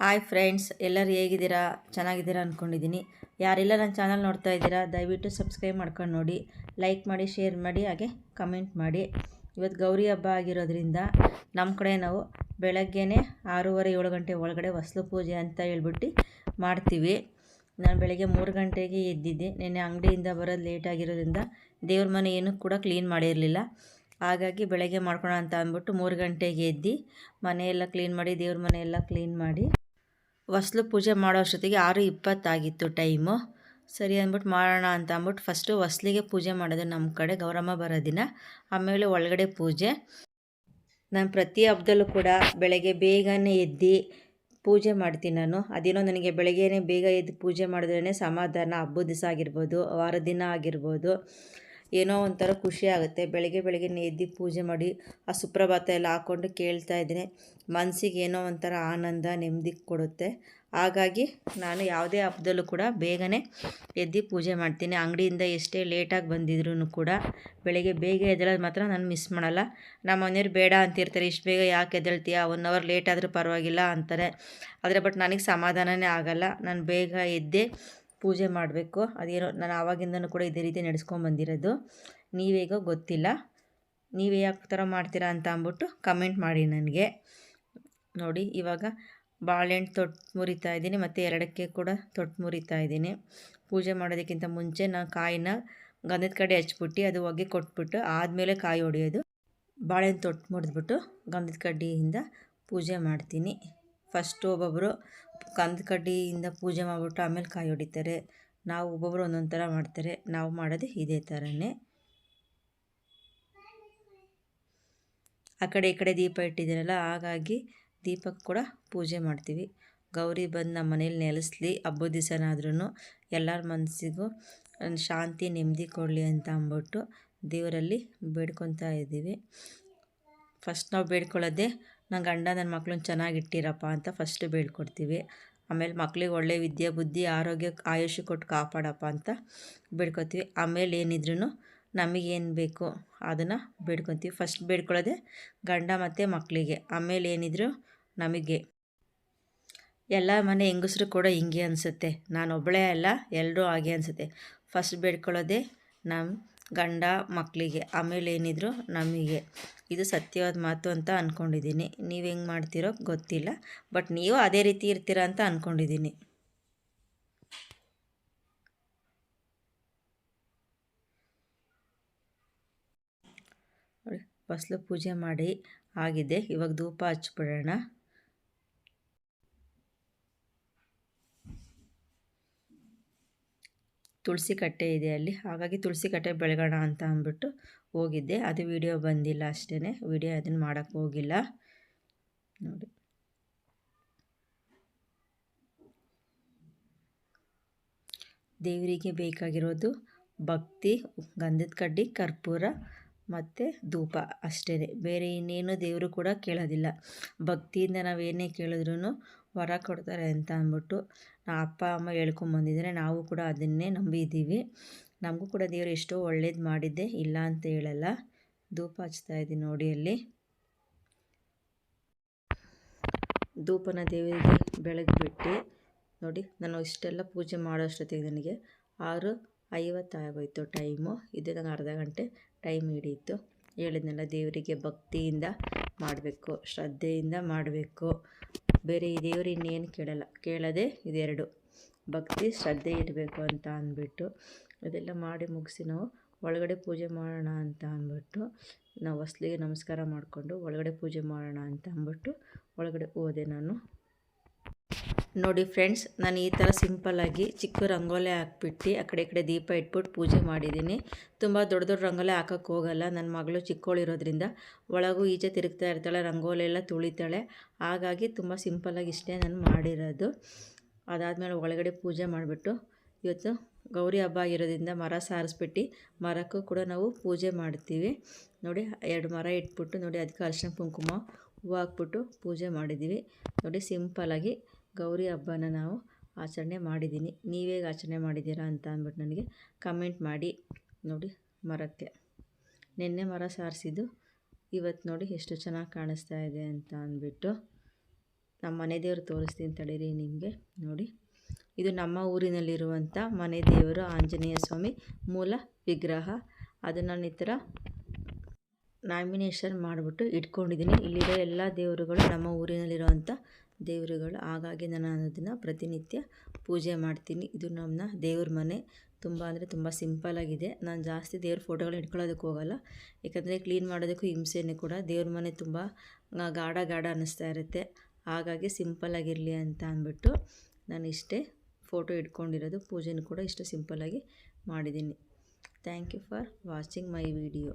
Hi friends, ಎಲ್ಲರೂ ಹೇಗಿದ್ದೀರಾ? ಚೆನ್ನಾಗಿದ್ದೀರಾ ಅಂದ್ಕೊಂಡಿದ್ದೀನಿ ಯಾರೆಲ್ಲ ನನ್ನ ಚಾನಲ್ ನೋಡ್ತಾ ಇದ್ದೀರಾ, ದಯವಿಟ್ಟು ಸಬ್ಸ್ಕ್ರೈಬ್ ಮಾಡ್ಕೊಂಡು ನೋಡಿ, ಲೈಕ್ ಮಾಡಿ, ಶೇರ್ ಮಾಡಿ, ಹಾಗೆ ಕಮೆಂಟ್ ಮಾಡಿ. ಇವತ್ತು ಗೌರಿ ಹಬ್ಬ ಆಗಿರೋದ್ರಿಂದ ನಮ್ಮ ಕಡೆ ನಾವು ಬೆಳಗ್ಗೆನೇ ಆರೂವರೆ, ಏಳು ಗಂಟೆ ಒಳಗಡೆ ಹೊಸ್ಲು ಪೂಜೆ ಅಂತ ಹೇಳ್ಬಿಟ್ಟು ಮಾಡ್ತೀವಿ. ನಾನು ಬೆಳಗ್ಗೆ ಮೂರು ಗಂಟೆಗೆ ಎದ್ದಿದ್ದೆ. ನೆನ್ನೆ ಅಂಗಡಿಯಿಂದ ಬರೋದು ಲೇಟ್ ಆಗಿರೋದ್ರಿಂದ ದೇವ್ರ ಮನೆ ಏನೂ ಕೂಡ ಕ್ಲೀನ್ ಮಾಡಿರಲಿಲ್ಲ. ಹಾಗಾಗಿ ಬೆಳಗ್ಗೆ ಮಾಡ್ಕೊಳ ಅಂತ ಅಂದ್ಬಿಟ್ಟು ಮೂರು ಗಂಟೆಗೆ ಎದ್ದು ಮನೆಯೆಲ್ಲ ಕ್ಲೀನ್ ಮಾಡಿ, ದೇವ್ರ ಮನೆಯೆಲ್ಲ ಕ್ಲೀನ್ ಮಾಡಿ ಹೊಸ್ಲು ಪೂಜೆ ಮಾಡೋ ಅಷ್ಟೊತ್ತಿಗೆ ಆರು ಇಪ್ಪತ್ತಾಗಿತ್ತು ಟೈಮು. ಸರಿ ಅಂದ್ಬಿಟ್ಟು ಮಾಡೋಣ ಅಂತ ಅಂದ್ಬಿಟ್ಟು ಫಸ್ಟು ಹೊಸ್ಲಿಗೆ ಪೂಜೆ ಮಾಡೋದು ನಮ್ಮ ಕಡೆ, ಗೌರಮ್ಮ ಬರೋ ದಿನ. ಆಮೇಲೆ ಒಳಗಡೆ ಪೂಜೆ. ನಾನು ಪ್ರತಿ ಹಬ್ಬದಲ್ಲೂ ಕೂಡ ಬೆಳಗ್ಗೆ ಬೇಗನೆ ಎದ್ದು ಪೂಜೆ ಮಾಡ್ತೀನಿ ನಾನು. ಅದೇನೋ ನನಗೆ ಬೆಳಗ್ಗೆನೇ ಬೇಗ ಎದ್ದು ಪೂಜೆ ಮಾಡಿದ್ರೇ ಸಮಾಧಾನ. ಹಬ್ಬದ ದಿವಸ ಆಗಿರ್ಬೋದು, ವಾರದ ದಿನ ಆಗಿರ್ಬೋದು. ಏನೋ ಒಂಥರ ಖುಷಿ ಆಗುತ್ತೆ. ಬೆಳಗ್ಗೆ ಬೆಳಗ್ಗೆ ಎದ್ದು ಪೂಜೆ ಮಾಡಿ ಆ ಸುಪ್ರಭಾತ ಎಲ್ಲ ಹಾಕ್ಕೊಂಡು ಕೇಳ್ತಾ ಇದ್ದೀನಿ. ಮನಸ್ಸಿಗೆ ಏನೋ ಒಂಥರ ಆನಂದ, ನೆಮ್ಮದಿ ಕೊಡುತ್ತೆ. ಹಾಗಾಗಿ ನಾನು ಯಾವುದೇ ಹಬ್ಬದಲ್ಲೂ ಕೂಡ ಬೇಗನೆ ಎದ್ದು ಪೂಜೆ ಮಾಡ್ತೀನಿ. ಅಂಗಡಿಯಿಂದ ಎಷ್ಟೇ ಲೇಟಾಗಿ ಬಂದಿದ್ರು ಕೂಡ ಬೆಳಗ್ಗೆ ಬೇಗ ಎದ್ದೇಳೋದು ಮಾತ್ರ ನಾನು ಮಿಸ್ ಮಾಡಲ್ಲ. ನಮ್ಮ ಮನೆಯವ್ರು ಬೇಡ ಅಂತಿರ್ತಾರೆ. ಇಷ್ಟು ಬೇಗ ಯಾಕೆ ಎದ್ದೇಳ್ತೀಯ? ಒನ್ ಅವರ್ ಲೇಟ್ ಆದರೂ ಪರವಾಗಿಲ್ಲ ಅಂತಾರೆ. ಆದರೆ ಬಟ್ ನನಗೆ ಸಮಾಧಾನವೇ ಆಗಲ್ಲ. ನಾನು ಬೇಗ ಎದ್ದೆ ಪೂಜೆ ಮಾಡಬೇಕು. ಅದೇನೋ ನಾನು ಆವಾಗಿಂದನೂ ಕೂಡ ಇದೇ ರೀತಿ ನಡೆಸ್ಕೊಂಬಂದಿರೋದು ನೀವೇಗೋ ಗೊತ್ತಿಲ್ಲ. ನೀವೇ ಯಾವ ಥರ ಮಾಡ್ತೀರಾ ಅಂತ ಅಂದ್ಬಿಟ್ಟು ಕಮೆಂಟ್ ಮಾಡಿ ನನಗೆ. ನೋಡಿ, ಇವಾಗ ಬಾಳೆಹಣ್ಣು ತೊಟ್ಟು ಮುರಿತಾ ಇದ್ದೀನಿ. ಮತ್ತು ಎರಡಕ್ಕೆ ಕೂಡ ತೊಟ್ಟು ಮುರಿತಾ ಇದ್ದೀನಿ. ಪೂಜೆ ಮಾಡೋದಕ್ಕಿಂತ ಮುಂಚೆ ನಾನು ಕಾಯಿನ ಗಂಧದ ಕಡೆ ಹಚ್ಬಿಟ್ಟು ಅದು ಒಗೆ ಕೊಟ್ಬಿಟ್ಟು ಆದಮೇಲೆ ಕಾಯಿ ಹೊಡೆಯೋದು. ಬಾಳೆಹಣ್ಣು ತೊಟ್ಟು ಮುರಿದ್ಬಿಟ್ಟು ಗಂಧದ ಕಡ್ಡಿಯಿಂದ ಪೂಜೆ ಮಾಡ್ತೀನಿ. ಫಸ್ಟು ಒಬ್ಬೊಬ್ಬರು ಗಂಧದ ಕಡ್ಡಿಯಿಂದ ಪೂಜೆ ಮಾಡಿಬಿಟ್ಟು ಆಮೇಲೆ ಕಾಯಿ ಹೊಡಿತಾರೆ. ನಾವು ಒಬ್ಬೊಬ್ಬರು ಒಂದೊಂದು ಥರ ಮಾಡ್ತಾರೆ. ನಾವು ಮಾಡೋದು ಇದೇ ಥರನೇ. ಆ ಕಡೆ ಈ ಕಡೆ ದೀಪ ಇಟ್ಟಿದ್ದೀರಲ್ಲ, ಹಾಗಾಗಿ ದೀಪಕ್ಕೆ ಕೂಡ ಪೂಜೆ ಮಾಡ್ತೀವಿ. ಗೌರಿ ಬಂದು ನಮ್ಮ ಮನೇಲಿ ನೆಲೆಸ್ಲಿ, ಹಬ್ಬದ ದಿವಸನಾದ್ರೂ ಎಲ್ಲರ ಮನಸ್ಸಿಗೂ ಶಾಂತಿ, ನೆಮ್ಮದಿ ಕೊಡಲಿ ಅಂತ ಅಂದ್ಬಿಟ್ಟು ದೇವರಲ್ಲಿ ಬೇಡ್ಕೊತಾ ಇದ್ದೀವಿ. ಫಸ್ಟ್ ನಾವು ಬೇಡ್ಕೊಳ್ಳೋದೇ ನನ್ನ ಗಂಡ ನನ್ನ ಮಕ್ಳನ್ನ ಚೆನ್ನಾಗಿ ಇಟ್ಟಿರಪ್ಪ ಅಂತ ಫಸ್ಟು ಬೇಡ್ಕೊಡ್ತೀವಿ ಆಮೇಲೆ ಮಕ್ಳಿಗೆ ಒಳ್ಳೆ ವಿದ್ಯೆ, ಬುದ್ಧಿ, ಆರೋಗ್ಯ ಆಯುಷ್ಯ ಕೊಟ್ಟು ಕಾಪಾಡಪ್ಪ ಅಂತ ಬೇಡ್ಕೊತೀವಿ ಆಮೇಲೆ ಏನಿದ್ರು ನಮಗೇನು ಬೇಕು ಅದನ್ನು ಬೇಡ್ಕೊತೀವಿ ಫಸ್ಟ್ ಬೇಡ್ಕೊಳ್ಳೋದೆ ಗಂಡ ಮತ್ತು ಮಕ್ಕಳಿಗೆ ಆಮೇಲೆ ಏನಿದ್ರು ನಮಗೆ. ಎಲ್ಲ ಮನೆ ಹೆಂಗಸ್ರು ಕೂಡ ಹಿಂಗೆ ಅನಿಸುತ್ತೆ. ನಾನು ಒಬ್ಬಳೇ ಅಲ್ಲ ಎಲ್ಲರೂ ಹಾಗೆ ಅನಿಸುತ್ತೆ. ಫಸ್ಟ್ ಬೇಡ್ಕೊಳ್ಳೋದೆ ನಮ್ಮ ಗಂಡ ಮಕ್ಕಳಿಗೆ, ಆಮೇಲೆ ಏನಿದ್ರು ನಮಗೆ. ಇದು ಸತ್ಯವಾದ ಮಾತು ಅಂತ ಅಂದ್ಕೊಂಡಿದ್ದೀನಿ ನೀವು ಹೆಂಗೆ ಮಾಡ್ತೀರೋ ಗೊತ್ತಿಲ್ಲ, ಬಟ್ ನೀವು ಅದೇ ರೀತಿ ಇರ್ತೀರ ಅಂತ ಅಂದ್ಕೊಂಡಿದ್ದೀನಿ ಫಸಲು ಪೂಜೆ ಮಾಡಿ, ಆಗಿದೆ. ಇವಾಗ ಧೂಪ ಹಚ್ಬಿಡೋಣ. ತುಳಸಿ ಕಟ್ಟೆ ಇದೆ ಅಲ್ಲಿ. ಹಾಗಾಗಿ ತುಳಸಿ ಕಟ್ಟೆ ಬೆಳಗೋಣ ಅಂತ ಅಂದ್ಬಿಟ್ಟು ಹೋಗಿದ್ದೆ. ಅದು ವಿಡಿಯೋ ಬಂದಿಲ್ಲ ಅಷ್ಟೇ ವಿಡಿಯೋ ಅದನ್ನು ಮಾಡೋಕ್ಕೆ ಹೋಗಿಲ್ಲ. ನೋಡಿ. ದೇವರಿಗೆ ಬೇಕಾಗಿರೋದು ಭಕ್ತಿ, ಗಂಧದ ಕಡ್ಡಿ, ಕರ್ಪೂರ ಮತ್ತು ಧೂಪ ಅಷ್ಟೇ ಬೇರೆ ಇನ್ನೇನು ದೇವರು ಕೂಡ ಕೇಳೋದಿಲ್ಲ. ಭಕ್ತಿಯಿಂದ ನಾವೇನೇ ಕೇಳಿದ್ರೂ ವರ ಕೊಡ್ತಾರೆ ಅಂತ ಅಂದ್ಬಿಟ್ಟು ಅಪ್ಪ, ಅಮ್ಮ ಹೇಳ್ಕೊಂಬಂದಿದ್ದಾರೆ ನಾವು ಕೂಡ ಅದನ್ನೇ ನಂಬಿದ್ದೀವಿ. ನಮಗೂ ಕೂಡ ದೇವರು ಎಷ್ಟೋ ಒಳ್ಳೇದು ಮಾಡಿದ್ದೆ. ಇಲ್ಲ ಅಂತ ಹೇಳಲ್ಲ. ಧೂಪ ಹಚ್ತಾ ಇದ್ದೀನಿ ನೋಡಿ ಅಲ್ಲಿ. ಧೂಪನ ದೇವರಿಗೆ ಬೆಳಗ್ಬಿಟ್ಟು ನೋಡಿ, ನಾನು ಇಷ್ಟೆಲ್ಲ ಪೂಜೆ ಮಾಡೋಷ್ಟೊತ್ತಿಗೆ ನನಗೆ ಆರು ಐವತ್ತಾಗೋಯ್ತು ಟೈಮು. ಇದು ನಂಗೆ ಅರ್ಧ ಗಂಟೆ ಟೈಮ್ ಹಿಡಿಯಿತು. ಹೇಳಿದ್ನೆಲ್ಲ, ದೇವರಿಗೆ ಭಕ್ತಿಯಿಂದ ಮಾಡಬೇಕು, ಶ್ರದ್ಧೆಯಿಂದ ಮಾಡಬೇಕು. ಬೇರೆ ಈ ದೇವರು ಇನ್ನೇನು ಕೇಳಲ್ಲ. ಕೇಳೋದೇ ಇದೆರಡು. ಭಕ್ತಿ, ಶ್ರದ್ಧೆ ಇರಬೇಕು ಅಂತ ಅಂದ್ಬಿಟ್ಟು, ಅದೆಲ್ಲ ಮಾಡಿ ಮುಗಿಸಿ ನಾವು ಒಳಗಡೆ ಪೂಜೆ ಮಾಡೋಣ ಅಂತ ಅಂದ್ಬಿಟ್ಟು, ನಾವು ಹೊಸ್ಲಿಗೆ ನಮಸ್ಕಾರ ಮಾಡಿಕೊಂಡು ಒಳಗಡೆ ಪೂಜೆ ಮಾಡೋಣ ಅಂತ ಅಂದ್ಬಿಟ್ಟು ಒಳಗಡೆ ಹೋದೆ ನಾನು. ನೋಡಿ ಫ್ರೆಂಡ್ಸ್, ನಾನು ಈ ಥರ ಸಿಂಪಲ್ಲಾಗಿ ಚಿಕ್ಕ ರಂಗೋಲೆ ಹಾಕ್ಬಿಟ್ಟು ಆ ಕಡೆ ಕಡೆ ದೀಪ ಇಟ್ಬಿಟ್ಟು ಪೂಜೆ ಮಾಡಿದ್ದೀನಿ. ತುಂಬ ದೊಡ್ಡ ದೊಡ್ಡ ರಂಗೋಲೆ ಹಾಕೋಕ್ಕೆ ಹೋಗಲ್ಲ. ನನ್ನ ಮಗಳು ಚಿಕ್ಕವಳಿರೋದ್ರಿಂದ ಒಳಗೂ ಈಚೆ ತಿರುಗ್ತಾ ಇರ್ತಾಳೆ, ರಂಗೋಲೆ ಎಲ್ಲ ತುಳಿತಾಳೆ. ಹಾಗಾಗಿ ತುಂಬ ಸಿಂಪಲ್ಲಾಗಿ ಇಷ್ಟೇ ನಾನು ಮಾಡಿರೋದು. ಅದಾದಮೇಲೆ ಒಳಗಡೆ ಪೂಜೆ ಮಾಡಿಬಿಟ್ಟು ಇವತ್ತು ಗೌರಿ ಹಬ್ಬ ಆಗಿರೋದ್ರಿಂದ ಮರ ಸಾರಿಸ್ಬಿಟ್ಟು ಮರಕ್ಕೂ ಕೂಡ ನಾವು ಪೂಜೆ ಮಾಡ್ತೀವಿ. ನೋಡಿ, ಎರಡು ಮರ ಇಟ್ಬಿಟ್ಟು ನೋಡಿ, ಅದಕ್ಕೆ ಅರಿಶಿನ ಕುಂಕುಮ ಹೂವು ಹಾಕ್ಬಿಟ್ಟು ಪೂಜೆ ಮಾಡಿದ್ದೀವಿ. ನೋಡಿ ಸಿಂಪಲಾಗಿ ಗೌರಿ ಹಬ್ಬನ ನಾವು ಆಚರಣೆ ಮಾಡಿದ್ದೀನಿ. ನೀವೇಗೆ ಆಚರಣೆ ಮಾಡಿದ್ದೀರಾ ಅಂತ ಅಂದ್ಬಿಟ್ಟು ನನಗೆ ಕಮೆಂಟ್ ಮಾಡಿ. ನೋಡಿ, ಮರಕ್ಕೆ. ನಿನ್ನೆ ಮರ ಸಾರಿಸಿದ್ದು. ಇವತ್ತು ನೋಡಿ ಎಷ್ಟು ಚೆನ್ನಾಗಿ ಕಾಣಿಸ್ತಾ ಇದೆ ಅಂತ ಅಂದ್ಬಿಟ್ಟು ನಮ್ಮ ಮನೆ ದೇವರು ತೋರಿಸ್ತೀನಿ ತಡೀರಿ ನಿಮಗೆ. ನೋಡಿ, ಇದು ನಮ್ಮ ಊರಿನಲ್ಲಿರುವಂಥ ಮನೆ ದೇವರು ಆಂಜನೇಯ ಸ್ವಾಮಿ ಮೂಲ ವಿಗ್ರಹ. ಅದನ್ನು ನಾನು ಈ ಥರ ನಾಮಿನೇಷನ್ ಮಾಡಿಬಿಟ್ಟು ಇಟ್ಕೊಂಡಿದ್ದೀನಿ. ಇಲ್ಲಿರೋ ಎಲ್ಲ ದೇವರುಗಳು ನಮ್ಮ ಊರಿನಲ್ಲಿರುವಂಥ ದೇವರುಗಳು ಹಾಗಾಗಿ ನಾನು ಅದನ್ನು ಪ್ರತಿನಿತ್ಯ ಪೂಜೆ ಮಾಡ್ತೀನಿ. ಇದು ನಮ್ಮ ದೇವ್ರ ಮನೆ. ತುಂಬ ಅಂದರೆ ತುಂಬ ಸಿಂಪಲಾಗಿದೆ ನಾನು ಜಾಸ್ತಿ ದೇವ್ರ ಫೋಟೋಗಳನ್ನ ಇಟ್ಕೊಳ್ಳೋದಕ್ಕೆ ಹೋಗಲ್ಲ. ಯಾಕಂದರೆ ಕ್ಲೀನ್ ಮಾಡೋದಕ್ಕೂ ಹಿಂಸೆನೇ ಕೂಡ. ದೇವ್ರ ಮನೆ ತುಂಬ ಗಾಢ ಗಾಢ ಅನ್ನಿಸ್ತಾ ಇರುತ್ತೆ. ಹಾಗಾಗಿ ಸಿಂಪಲಾಗಿರಲಿ ಅಂತ ಅಂದ್ಬಿಟ್ಟು ನಾನು ಇಷ್ಟೇ ಫೋಟೋ ಇಟ್ಕೊಂಡಿರೋದು ಪೂಜೆನೂ ಕೂಡ ಇಷ್ಟು ಸಿಂಪಲಾಗಿ ಮಾಡಿದ್ದೀನಿ. Thank you for watching my video.